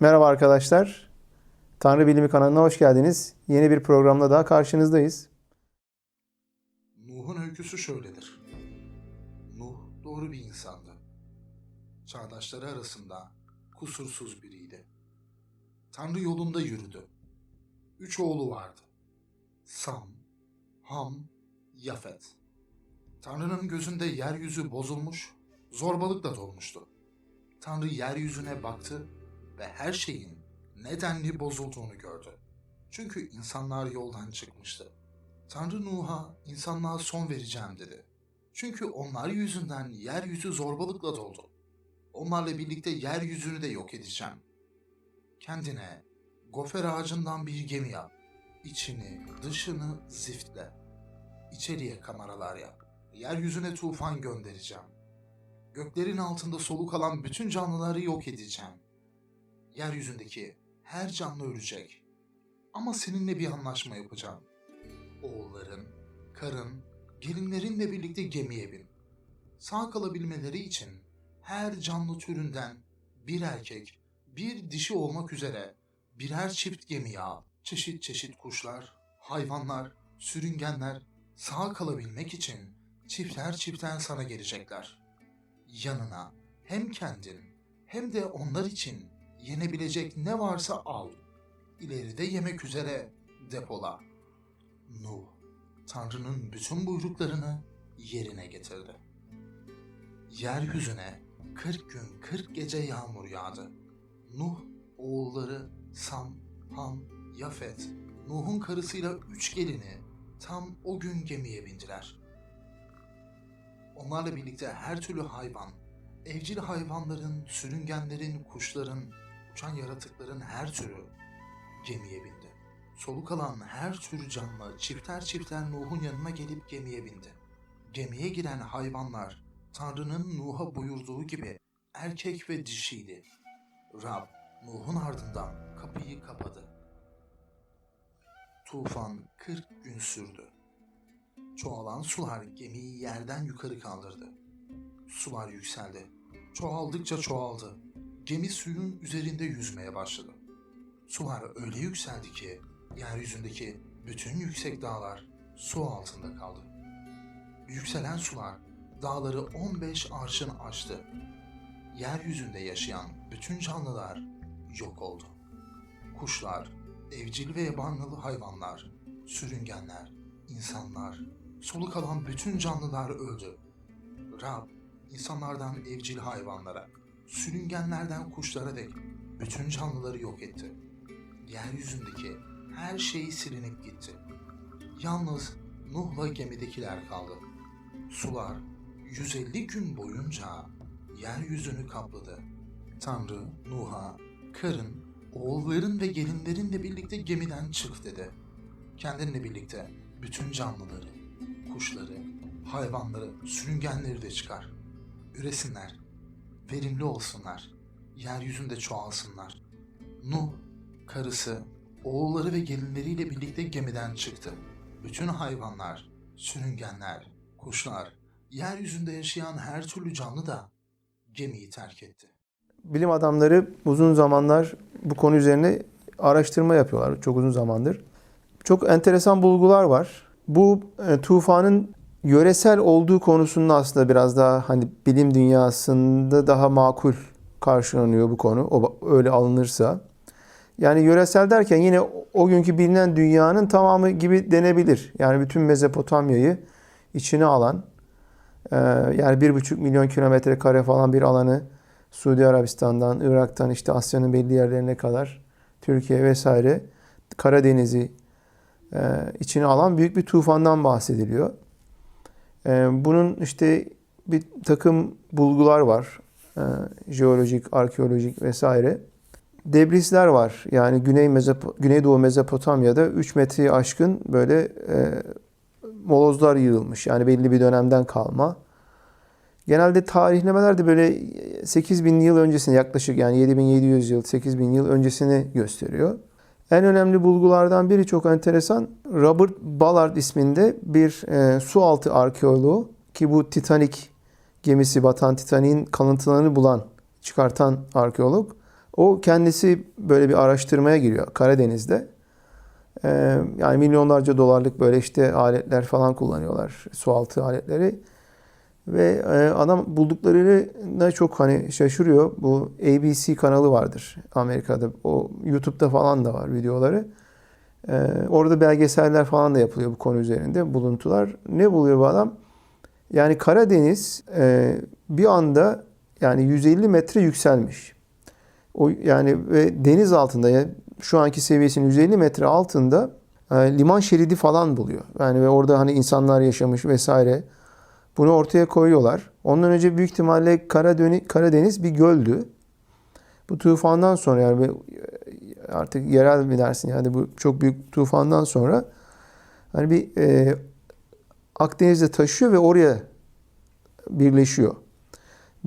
Merhaba arkadaşlar. Tanrı Bilimi kanalına hoş geldiniz. Yeni bir programla daha karşınızdayız. Nuh'un öyküsü şöyledir. Nuh doğru bir insandı. Çağdaşları arasında kusursuz biriydi. Tanrı yolunda yürüdü. Üç oğlu vardı. Sam, Ham, Yafet. Tanrı'nın gözünde yeryüzü bozulmuş, zorbalıkla dolmuştu. Tanrı yeryüzüne baktı ve her şeyin nedenli bozulduğunu gördü. Çünkü insanlar yoldan çıkmıştı. Tanrı Nuh'a insanlığa son vereceğim dedi. Çünkü onlar yüzünden yeryüzü zorbalıkla doldu. Onlarla birlikte yeryüzünü de yok edeceğim. Kendine gofer ağacından bir gemi yap. İçini, dışını ziftle. İçeriye kameralar yap. Yeryüzüne tufan göndereceğim. Göklerin altında soluk alan bütün canlıları yok edeceğim. Yeryüzündeki her canlı ölecek. Ama seninle bir anlaşma yapacağım oğulların, karın, gelinlerinle birlikte gemiye bin. Sağ kalabilmeleri için her canlı türünden bir erkek, bir dişi olmak üzere birer çift gemiye al. Çeşit çeşit kuşlar, hayvanlar, sürüngenler sağ kalabilmek için çiftler çiftler sana gelecekler. Yanına hem kendin hem de onlar için yenebilecek ne varsa al. İleride yemek üzere depola. Nuh, Tanrı'nın bütün buyruklarını yerine getirdi. Yeryüzüne 40 gün 40 gece yağmur yağdı. Nuh, oğulları Sam, Ham, Yafet, Nuh'un karısıyla üç gelini tam o gün gemiye bindiler. Onlarla birlikte her türlü hayvan, evcil hayvanların, sürüngenlerin, kuşların, uçan yaratıkların her türü gemiye bindi. Soluk alan her tür canlı çifter çifter Nuh'un yanına gelip gemiye bindi. Gemiye giren hayvanlar Tanrı'nın Nuh'a buyurduğu gibi erkek ve dişiydi. Rab Nuh'un ardından kapıyı kapadı. Tufan 40 gün sürdü. Çoğalan sular gemiyi yerden yukarı kaldırdı. Sular yükseldi. Çoğaldıkça çoğaldı. Gemi suyun üzerinde yüzmeye başladı. Sular öyle yükseldi ki yeryüzündeki bütün yüksek dağlar su altında kaldı. Yükselen sular dağları 15 arşın aştı. Yeryüzünde yaşayan bütün canlılar yok oldu. Kuşlar, evcil ve yabanlılı hayvanlar, sürüngenler, insanlar, soluk alan bütün canlılar öldü. Rab, insanlardan evcil hayvanlara, sürüngenlerden kuşlara dek bütün canlıları yok etti. Yeryüzündeki her şey silinip gitti. Yalnız Nuh'la gemidekiler kaldı. Sular 150 gün boyunca yeryüzünü kapladı. Tanrı Nuh'a, karın, oğulların ve gelinlerinle birlikte gemiden çık dedi. Kendinle birlikte bütün canlıları, kuşları, hayvanları, sürüngenleri de çıkar. Üresinler, verimli olsunlar, yeryüzünde çoğalsınlar. Nuh, karısı, oğulları ve gelinleriyle birlikte gemiden çıktı. Bütün hayvanlar, sürüngenler, kuşlar, yeryüzünde yaşayan her türlü canlı da gemiyi terk etti. Bilim adamları uzun zamanlar bu konu üzerine araştırma yapıyorlar. Çok uzun zamandır. Çok enteresan bulgular var. Bu e, tufanın yöresel olduğu konusunda aslında biraz daha hani bilim dünyasında daha makul karşılanıyor bu konu. O öyle alınırsa. Yani yöresel derken yine o günkü bilinen dünyanın tamamı gibi denebilir. Yani bütün Mezopotamya'yı içine alan yani bir buçuk milyon kilometre kare falan bir alanı Suudi Arabistan'dan, Irak'tan işte Asya'nın belli yerlerine kadar Türkiye vesaire Karadeniz'i içine alan büyük bir tufandan bahsediliyor. E, bunun işte bir takım bulgular var. E, jeolojik, arkeolojik vesaire. Debrisler var. Yani Güney Mezop Güneydoğu Mezopotamya'da 3 metreyi aşkın böyle e, molozlar yığılmış. Yani belli bir dönemden kalma. Genelde tarihlemeler de böyle 8000 yıl öncesini yaklaşık yani 7700 yıl, 8000 yıl öncesini gösteriyor. En önemli bulgulardan biri çok enteresan. Robert Ballard isminde bir e, su altı arkeoloğu ki bu Titanic gemisi batan Titanic'in kalıntılarını bulan, çıkartan arkeolog. O kendisi böyle bir araştırmaya giriyor Karadeniz'de. Ee, yani milyonlarca dolarlık böyle işte aletler falan kullanıyorlar. Sualtı aletleri. Ve e, adam bulduklarına çok hani şaşırıyor. Bu ABC kanalı vardır Amerika'da. O YouTube'da falan da var videoları. Ee, orada belgeseller falan da yapılıyor bu konu üzerinde buluntular. Ne buluyor bu adam? Yani Karadeniz e, bir anda yani 150 metre yükselmiş. O yani ve deniz altında yani şu anki seviyesinin 150 metre altında e, liman şeridi falan buluyor. Yani ve orada hani insanlar yaşamış vesaire. Bunu ortaya koyuyorlar. Ondan önce büyük ihtimalle Karadeniz, bir göldü. Bu tufandan sonra yani bir- artık yerel mi dersin yani bu çok büyük tufandan sonra hani bir e, Akdeniz'de taşıyor ve oraya birleşiyor.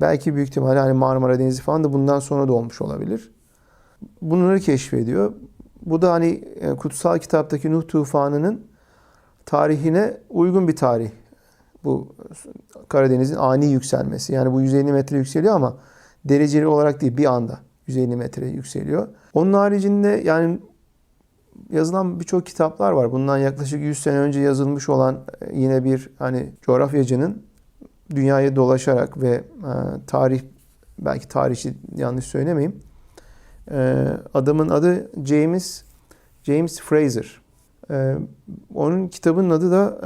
Belki büyük ihtimalle hani Marmara Denizi falan da bundan sonra da olmuş olabilir. Bunları keşfediyor. Bu da hani e, kutsal kitaptaki Nuh tufanının tarihine uygun bir tarih. Bu Karadeniz'in ani yükselmesi. Yani bu 150 metre yükseliyor ama dereceli olarak değil bir anda 150 metre yükseliyor. Onun haricinde yani yazılan birçok kitaplar var. Bundan yaklaşık 100 sene önce yazılmış olan e, yine bir hani coğrafyacının dünyayı dolaşarak ve e, tarih belki tarihçi yanlış söylemeyeyim. E, adamın adı James James Fraser. Onun kitabının adı da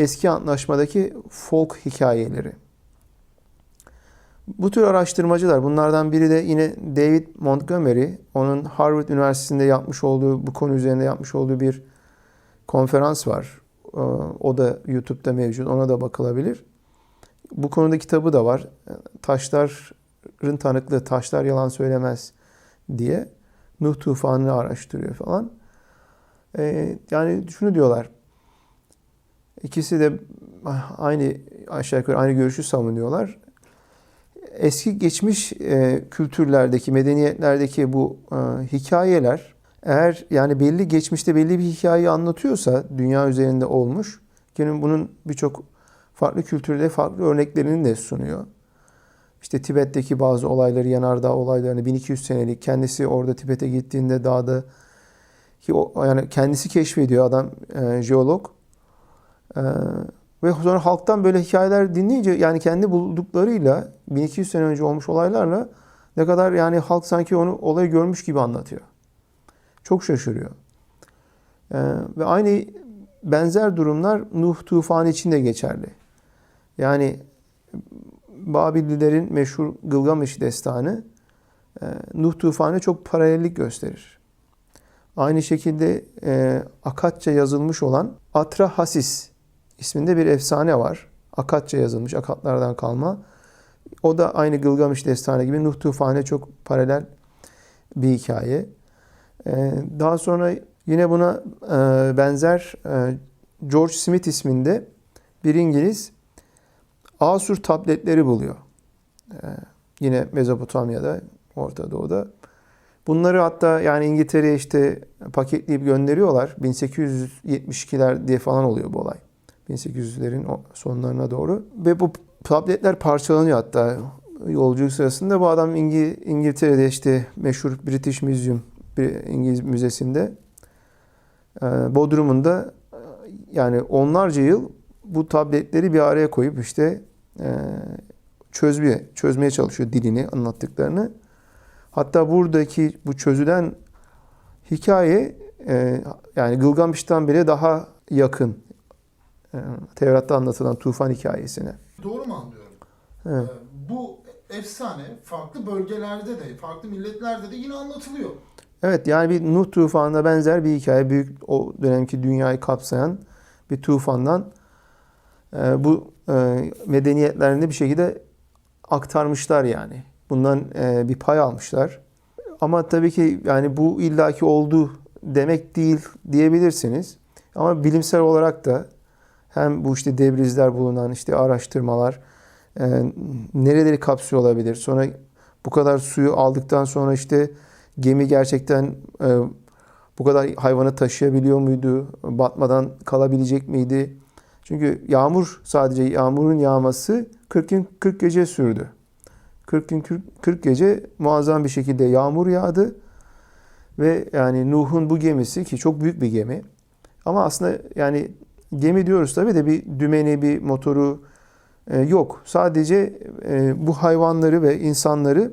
Eski Antlaşmadaki Folk Hikayeleri. Bu tür araştırmacılar, bunlardan biri de yine David Montgomery, onun Harvard Üniversitesi'nde yapmış olduğu, bu konu üzerinde yapmış olduğu bir konferans var. Ee, O da YouTube'da mevcut, ona da bakılabilir. Bu konuda kitabı da var. Taşların tanıklığı, taşlar yalan söylemez diye Nuh tufanını araştırıyor falan. Ee, Yani şunu diyorlar, İkisi de aynı aşağı yukarı aynı görüşü savunuyorlar. Eski geçmiş e, kültürlerdeki, medeniyetlerdeki bu e, hikayeler eğer yani belli geçmişte belli bir hikayeyi anlatıyorsa dünya üzerinde olmuş. Ki bunun birçok farklı kültürde farklı örneklerini de sunuyor. İşte Tibet'teki bazı olayları, yanardağ olaylarını 1200 senelik kendisi orada Tibet'e gittiğinde dağda ki o yani kendisi keşfediyor adam e, jeolog. Ee, ve sonra halktan böyle hikayeler dinleyince yani kendi bulduklarıyla 1200 sene önce olmuş olaylarla ne kadar yani halk sanki onu olayı görmüş gibi anlatıyor. Çok şaşırıyor. Ee, ve aynı benzer durumlar Nuh tufanı için de geçerli. Yani Babillilerin meşhur Gılgamış destanı e, Nuh tufanı çok paralellik gösterir. Aynı şekilde e, Akatça yazılmış olan Atrahasis isminde bir efsane var. Akatça yazılmış, Akatlardan kalma. O da aynı Gılgamış destanı gibi Nuh tufanı çok paralel bir hikaye. E, daha sonra yine buna e, benzer e, George Smith isminde bir İngiliz Asur tabletleri buluyor. E, yine Mezopotamya'da, Orta Doğu'da. Bunları hatta yani İngiltere'ye işte paketleyip gönderiyorlar. 1872'ler diye falan oluyor bu olay. 1800'lerin o- sonlarına doğru. Ve bu tabletler parçalanıyor hatta yolculuk sırasında. Bu adam İngi- İngiltere'de işte meşhur British Museum İngiliz müzesinde e, Bodrum'unda e, yani onlarca yıl bu tabletleri bir araya koyup işte e, çözmeye, çözmeye çalışıyor dilini, anlattıklarını. Hatta buradaki bu çözülen hikaye yani Gılgamış'tan bile daha yakın Tevrat'ta anlatılan tufan hikayesine. Doğru mu anlıyorum? Evet. Ee, bu efsane farklı bölgelerde de, farklı milletlerde de yine anlatılıyor. Evet yani bir Nuh tufanına benzer bir hikaye. Büyük o dönemki dünyayı kapsayan bir tufandan e, bu e, medeniyetlerinde bir şekilde aktarmışlar yani. Bundan e, bir pay almışlar. Ama tabii ki yani bu illaki oldu demek değil diyebilirsiniz. Ama bilimsel olarak da hem bu işte debrizler bulunan işte araştırmalar e, nereleri kapsıyor olabilir? Sonra bu kadar suyu aldıktan sonra işte gemi gerçekten e, bu kadar hayvanı taşıyabiliyor muydu? Batmadan kalabilecek miydi? Çünkü yağmur sadece yağmurun yağması 40 gün 40 gece sürdü. 40 gün 40 40 gece muazzam bir şekilde yağmur yağdı. Ve yani Nuh'un bu gemisi ki çok büyük bir gemi. Ama aslında yani gemi diyoruz tabii de bir dümeni, bir motoru e, yok. Sadece e, bu hayvanları ve insanları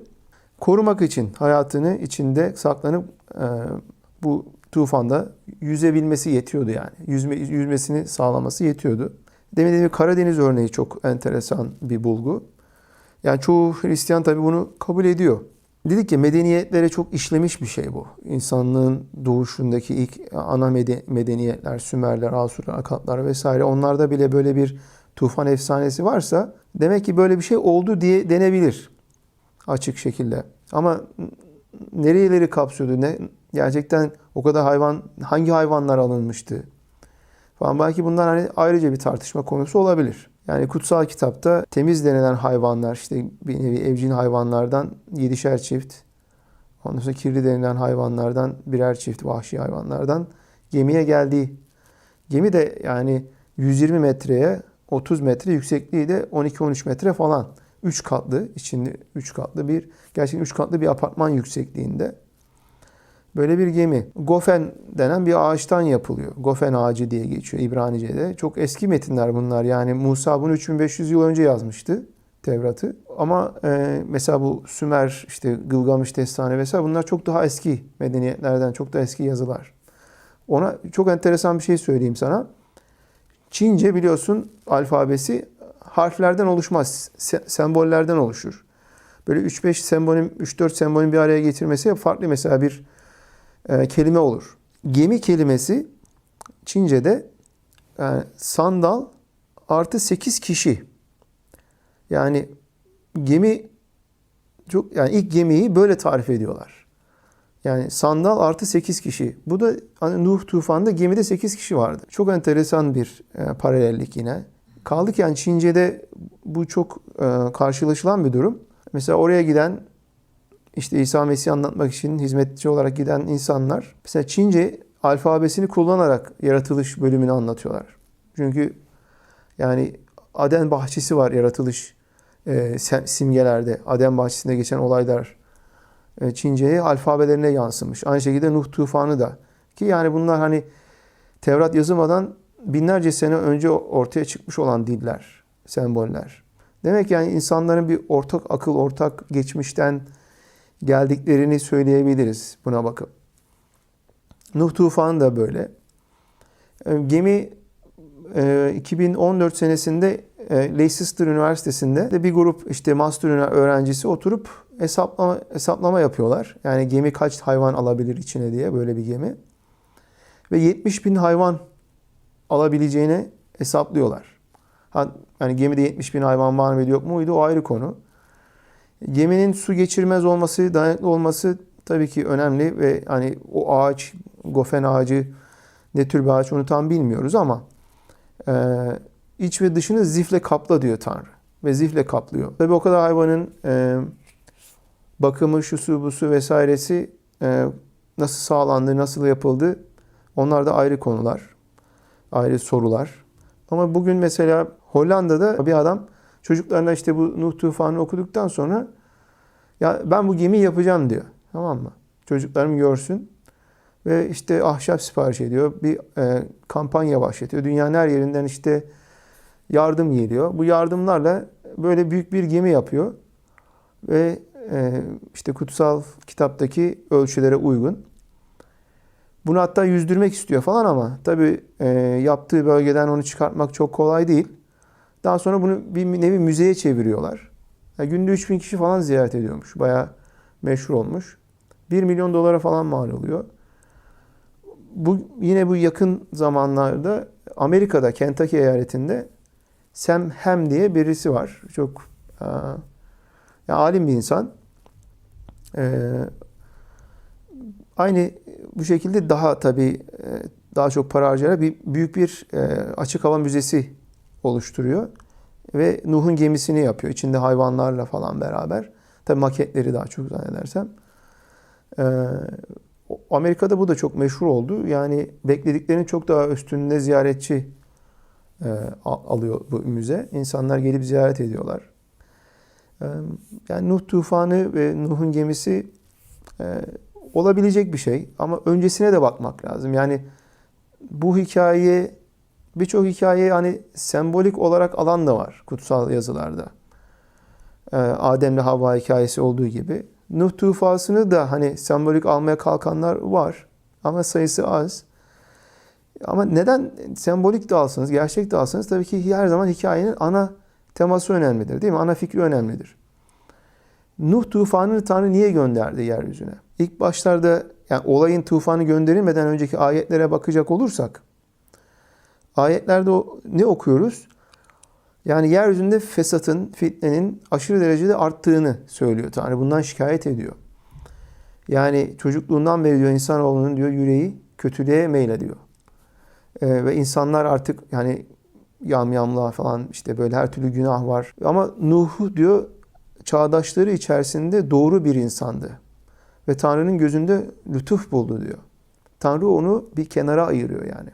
korumak için hayatını içinde saklanıp e, bu tufanda yüzebilmesi yetiyordu yani. Yüzme, yüzmesini sağlaması yetiyordu. Demin dediğim Karadeniz örneği çok enteresan bir bulgu. Yani çoğu Hristiyan tabii bunu kabul ediyor. Dedik ki medeniyetlere çok işlemiş bir şey bu. İnsanlığın doğuşundaki ilk ana mede- medeniyetler, Sümerler, Asurlar, Akatlar vesaire onlarda bile böyle bir tufan efsanesi varsa demek ki böyle bir şey oldu diye denebilir açık şekilde. Ama nereleri kapsıyordu? Ne gerçekten o kadar hayvan hangi hayvanlar alınmıştı? Falan belki bunlar hani ayrıca bir tartışma konusu olabilir. Yani kutsal kitapta temiz denilen hayvanlar işte bir nevi evcil hayvanlardan yedişer çift. Ondan sonra kirli denilen hayvanlardan birer çift vahşi hayvanlardan gemiye geldiği. Gemi de yani 120 metreye 30 metre yüksekliği de 12-13 metre falan. 3 katlı içinde 3 katlı bir gerçekten 3 katlı bir apartman yüksekliğinde. Böyle bir gemi. Gofen denen bir ağaçtan yapılıyor. Gofen ağacı diye geçiyor İbranice'de. Çok eski metinler bunlar. Yani Musa bunu 3500 yıl önce yazmıştı Tevrat'ı. Ama e, mesela bu Sümer, işte Gılgamış Destanı vesaire bunlar çok daha eski medeniyetlerden, çok daha eski yazılar. Ona çok enteresan bir şey söyleyeyim sana. Çince biliyorsun alfabesi harflerden oluşmaz, se- sembollerden oluşur. Böyle 3-5 sembolün, 3-4 sembolün bir araya getirmesi farklı mesela bir e, kelime olur. Gemi kelimesi Çince'de yani sandal artı 8 kişi. Yani gemi çok yani ilk gemiyi böyle tarif ediyorlar. Yani sandal artı 8 kişi. Bu da hani Nuh tufanında gemide 8 kişi vardı. Çok enteresan bir e, paralellik yine. Kaldı ki yani Çince'de bu çok e, karşılaşılan bir durum. Mesela oraya giden işte İsa Mesih'i anlatmak için hizmetçi olarak giden insanlar mesela Çince alfabesini kullanarak yaratılış bölümünü anlatıyorlar. Çünkü yani Aden bahçesi var yaratılış e, simgelerde. Aden bahçesinde geçen olaylar e, Çince'ye alfabelerine yansımış. Aynı şekilde Nuh tufanı da. Ki yani bunlar hani Tevrat yazılmadan binlerce sene önce ortaya çıkmış olan diller, semboller. Demek yani insanların bir ortak akıl, ortak geçmişten geldiklerini söyleyebiliriz buna bakıp. Nuh tufanı da böyle. E, Gemi e, 2014 senesinde e, Leicester Üniversitesi'nde de bir grup işte master öğrencisi oturup hesaplama hesaplama yapıyorlar. Yani gemi kaç hayvan alabilir içine diye böyle bir gemi. Ve 70 bin hayvan alabileceğini hesaplıyorlar. Yani gemide 70 bin hayvan var mıydı yok muydu o ayrı konu. Geminin su geçirmez olması, dayanıklı olması tabii ki önemli ve hani o ağaç, gofen ağacı ne tür bir ağaç onu tam bilmiyoruz ama e, iç ve dışını zifle kapla diyor Tanrı. Ve zifle kaplıyor. Tabii o kadar hayvanın e, bakımı, şusu, busu vesairesi e, nasıl sağlandı, nasıl yapıldı onlar da ayrı konular. Ayrı sorular. Ama bugün mesela Hollanda'da bir adam çocuklarına işte bu Nuh tufanı okuduktan sonra ya ben bu gemiyi yapacağım diyor. Tamam mı? Çocuklarım görsün. Ve işte ahşap sipariş ediyor. Bir e, kampanya başlatıyor. Dünyanın her yerinden işte yardım geliyor. Bu yardımlarla böyle büyük bir gemi yapıyor. Ve e, işte kutsal kitaptaki ölçülere uygun. Bunu hatta yüzdürmek istiyor falan ama tabii e, yaptığı bölgeden onu çıkartmak çok kolay değil. Daha sonra bunu bir nevi müzeye çeviriyorlar. Yani günde 3000 kişi falan ziyaret ediyormuş. Bayağı meşhur olmuş. 1 milyon dolara falan mal oluyor. Bu yine bu yakın zamanlarda Amerika'da Kentucky eyaletinde Sam Ham diye birisi var. Çok e, ya alim bir insan. E, aynı bu şekilde daha tabii e, daha çok para harcayarak bir büyük bir e, açık hava müzesi oluşturuyor ve Nuh'un gemisini yapıyor. İçinde hayvanlarla falan beraber. Tabii maketleri daha çok zannedersem. Ee, Amerika'da bu da çok meşhur oldu. Yani beklediklerinin çok daha üstünde ziyaretçi e, alıyor bu müze. İnsanlar gelip ziyaret ediyorlar. Ee, Yani Nuh tufanı ve Nuh'un gemisi e, olabilecek bir şey ama öncesine de bakmak lazım. Yani bu hikaye birçok hikaye hani sembolik olarak alan da var kutsal yazılarda. Ee, Adem'le Havva hikayesi olduğu gibi. Nuh tufansını da hani sembolik almaya kalkanlar var ama sayısı az. Ama neden sembolik de alsanız, gerçek de alsanız tabii ki her zaman hikayenin ana teması önemlidir değil mi? Ana fikri önemlidir. Nuh tufanını Tanrı niye gönderdi yeryüzüne? İlk başlarda yani olayın tufanı gönderilmeden önceki ayetlere bakacak olursak ayetlerde ne okuyoruz? Yani yeryüzünde fesatın, fitnenin aşırı derecede arttığını söylüyor Tanrı. Bundan şikayet ediyor. Yani çocukluğundan beri diyor insanoğlunun diyor yüreği kötülüğe meylediyor. Ee, ve insanlar artık yani yamyamlığa falan işte böyle her türlü günah var. Ama Nuh diyor çağdaşları içerisinde doğru bir insandı. Ve Tanrı'nın gözünde lütuf buldu diyor. Tanrı onu bir kenara ayırıyor yani.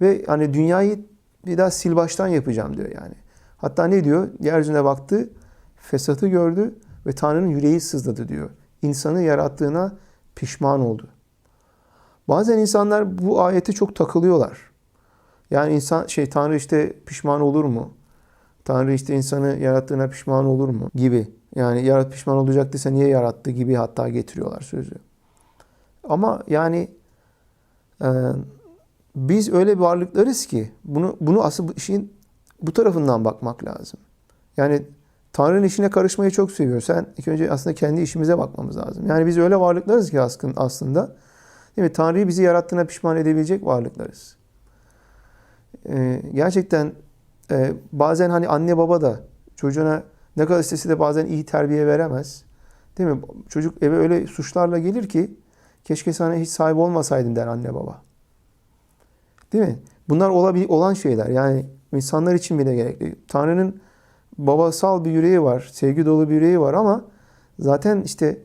Ve hani dünyayı bir daha sil baştan yapacağım diyor yani. Hatta ne diyor? Yeryüzüne baktı, fesatı gördü ve Tanrı'nın yüreği sızladı diyor. İnsanı yarattığına pişman oldu. Bazen insanlar bu ayete çok takılıyorlar. Yani insan şey Tanrı işte pişman olur mu? Tanrı işte insanı yarattığına pişman olur mu? Gibi. Yani yarat pişman olacaktıysa niye yarattı gibi hatta getiriyorlar sözü. Ama yani e, biz öyle bir varlıklarız ki bunu bunu asıl işin bu tarafından bakmak lazım. Yani Tanrı'nın işine karışmayı çok seviyor. Sen ilk önce aslında kendi işimize bakmamız lazım. Yani biz öyle varlıklarız ki aslında değil mi? Tanrı'yı bizi yarattığına pişman edebilecek varlıklarız. Ee, gerçekten e, bazen hani anne baba da çocuğuna ne kadar istese de bazen iyi terbiye veremez. Değil mi? Çocuk eve öyle suçlarla gelir ki keşke sana hiç sahip olmasaydın der anne baba. Değil mi? Bunlar olabil olan şeyler. Yani insanlar için bile gerekli. Tanrı'nın babasal bir yüreği var, sevgi dolu bir yüreği var ama zaten işte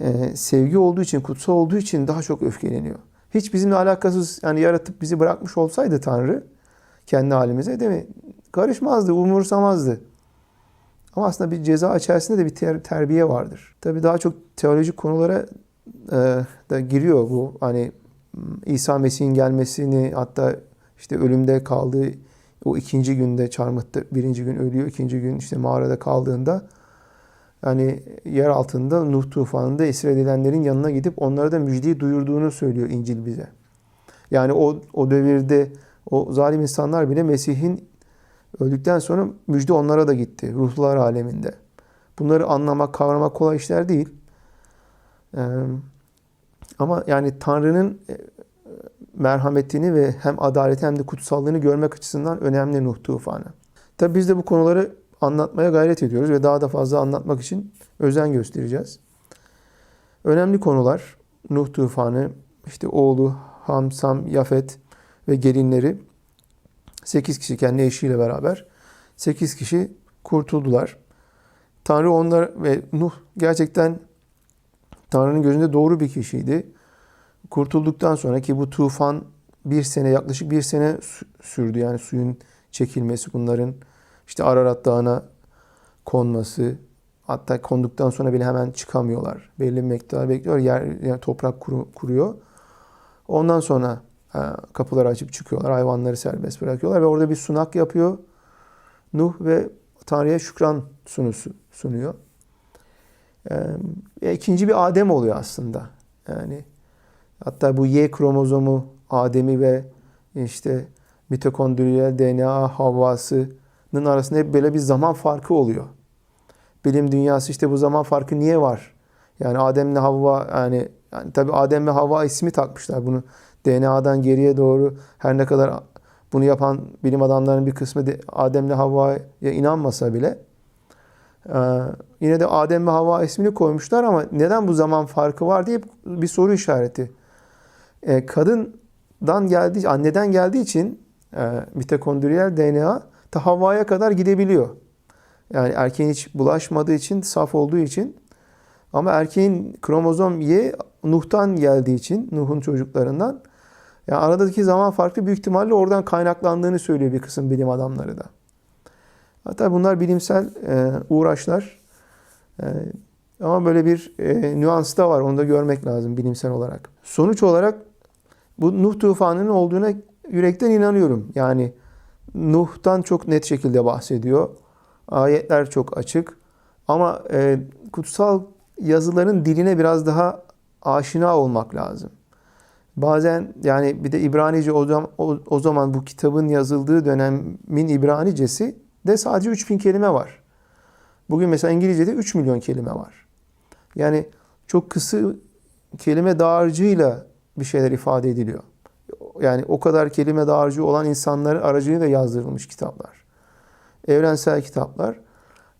e, sevgi olduğu için, kutsal olduğu için daha çok öfkeleniyor. Hiç bizimle alakasız yani yaratıp bizi bırakmış olsaydı Tanrı kendi halimize değil mi? Karışmazdı, umursamazdı. Ama aslında bir ceza içerisinde de bir ter- terbiye vardır. Tabii daha çok teolojik konulara e, da giriyor bu. Hani İsa Mesih'in gelmesini hatta işte ölümde kaldığı o ikinci günde çarmıhta birinci gün ölüyor, ikinci gün işte mağarada kaldığında yani yer altında Nuh tufanında esir edilenlerin yanına gidip onlara da müjdeyi duyurduğunu söylüyor İncil bize. Yani o, o devirde o zalim insanlar bile Mesih'in öldükten sonra müjde onlara da gitti ruhlar aleminde. Bunları anlamak, kavramak kolay işler değil. Ee, ama yani Tanrı'nın e, merhametini ve hem adaleti hem de kutsallığını görmek açısından önemli Nuh tufanı. Tabi biz de bu konuları anlatmaya gayret ediyoruz ve daha da fazla anlatmak için özen göstereceğiz. Önemli konular Nuh tufanı, işte oğlu Ham, Sam, Yafet ve gelinleri 8 kişi kendi eşiyle beraber 8 kişi kurtuldular. Tanrı onlar ve Nuh gerçekten Tanrı'nın gözünde doğru bir kişiydi. Kurtulduktan sonra ki bu tufan bir sene yaklaşık bir sene sü- sürdü. Yani suyun çekilmesi bunların işte Ararat Dağı'na konması hatta konduktan sonra bile hemen çıkamıyorlar. Belli bir miktar bekliyor. Yer, yani toprak kuru- kuruyor. Ondan sonra e, kapıları açıp çıkıyorlar. Hayvanları serbest bırakıyorlar ve orada bir sunak yapıyor. Nuh ve Tanrı'ya şükran sunusu sunuyor. E, ikinci bir Adem oluyor aslında. Yani hatta bu Y kromozomu Adem'i ve işte mitokondriyal DNA Havva'sının arasında hep böyle bir zaman farkı oluyor. Bilim dünyası işte bu zaman farkı niye var? Yani Adem'le Havva yani, yani tabii Adem ve Havva ismi takmışlar bunu. DNA'dan geriye doğru her ne kadar bunu yapan bilim adamlarının bir kısmı de Adem'le Havva'ya inanmasa bile ee, yine de Adem ve Havva ismini koymuşlar ama neden bu zaman farkı var diye bir soru işareti. Ee, kadından geldiği, anneden geldiği için e, mitokondriyal DNA ta Havva'ya kadar gidebiliyor. Yani erkeğin hiç bulaşmadığı için, saf olduğu için. Ama erkeğin kromozom Y Nuh'tan geldiği için, Nuh'un çocuklarından. Yani aradaki zaman farkı büyük ihtimalle oradan kaynaklandığını söylüyor bir kısım bilim adamları da. Hatta bunlar bilimsel e, uğraşlar. E, ama böyle bir e, nüans da var. Onu da görmek lazım bilimsel olarak. Sonuç olarak bu Nuh tufanının olduğuna yürekten inanıyorum. Yani Nuh'tan çok net şekilde bahsediyor. Ayetler çok açık. Ama e, kutsal yazıların diline biraz daha aşina olmak lazım. Bazen yani bir de İbranice o zaman, o, o zaman bu kitabın yazıldığı dönemin İbranicesi de sadece 3000 kelime var. Bugün mesela İngilizce'de 3 milyon kelime var. Yani çok kısa kelime dağarcığıyla bir şeyler ifade ediliyor. Yani o kadar kelime dağarcığı olan insanların aracılığıyla yazdırılmış kitaplar. Evrensel kitaplar.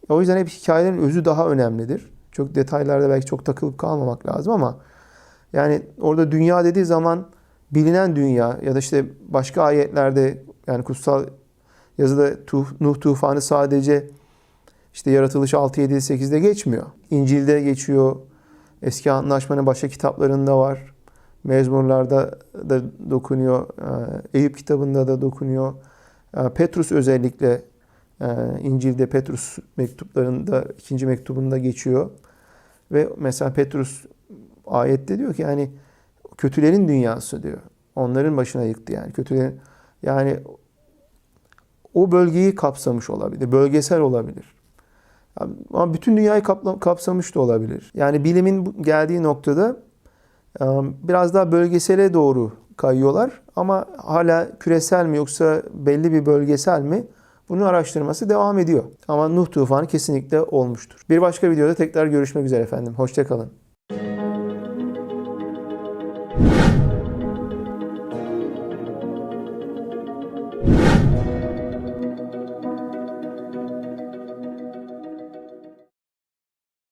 O yüzden hep hikayelerin özü daha önemlidir. Çok detaylarda belki çok takılıp kalmamak lazım ama yani orada dünya dediği zaman bilinen dünya ya da işte başka ayetlerde yani kutsal yazıda Nuh tufanı sadece işte yaratılış 6, 7, 8'de geçmiyor. İncil'de geçiyor. Eski Antlaşmanın başka kitaplarında var. Mezmurlarda da dokunuyor. Ee, Eyüp kitabında da dokunuyor. Ee, Petrus özellikle e, İncil'de Petrus mektuplarında ikinci mektubunda geçiyor. Ve mesela Petrus ayette diyor ki yani kötülerin dünyası diyor. Onların başına yıktı yani. Kötülerin yani o bölgeyi kapsamış olabilir. Bölgesel olabilir. Ama bütün dünyayı kapsamış da olabilir. Yani bilimin geldiği noktada e, biraz daha bölgesele doğru kayıyorlar. Ama hala küresel mi yoksa belli bir bölgesel mi? Bunun araştırması devam ediyor. Ama Nuh tufanı kesinlikle olmuştur. Bir başka videoda tekrar görüşmek üzere efendim. Hoşçakalın.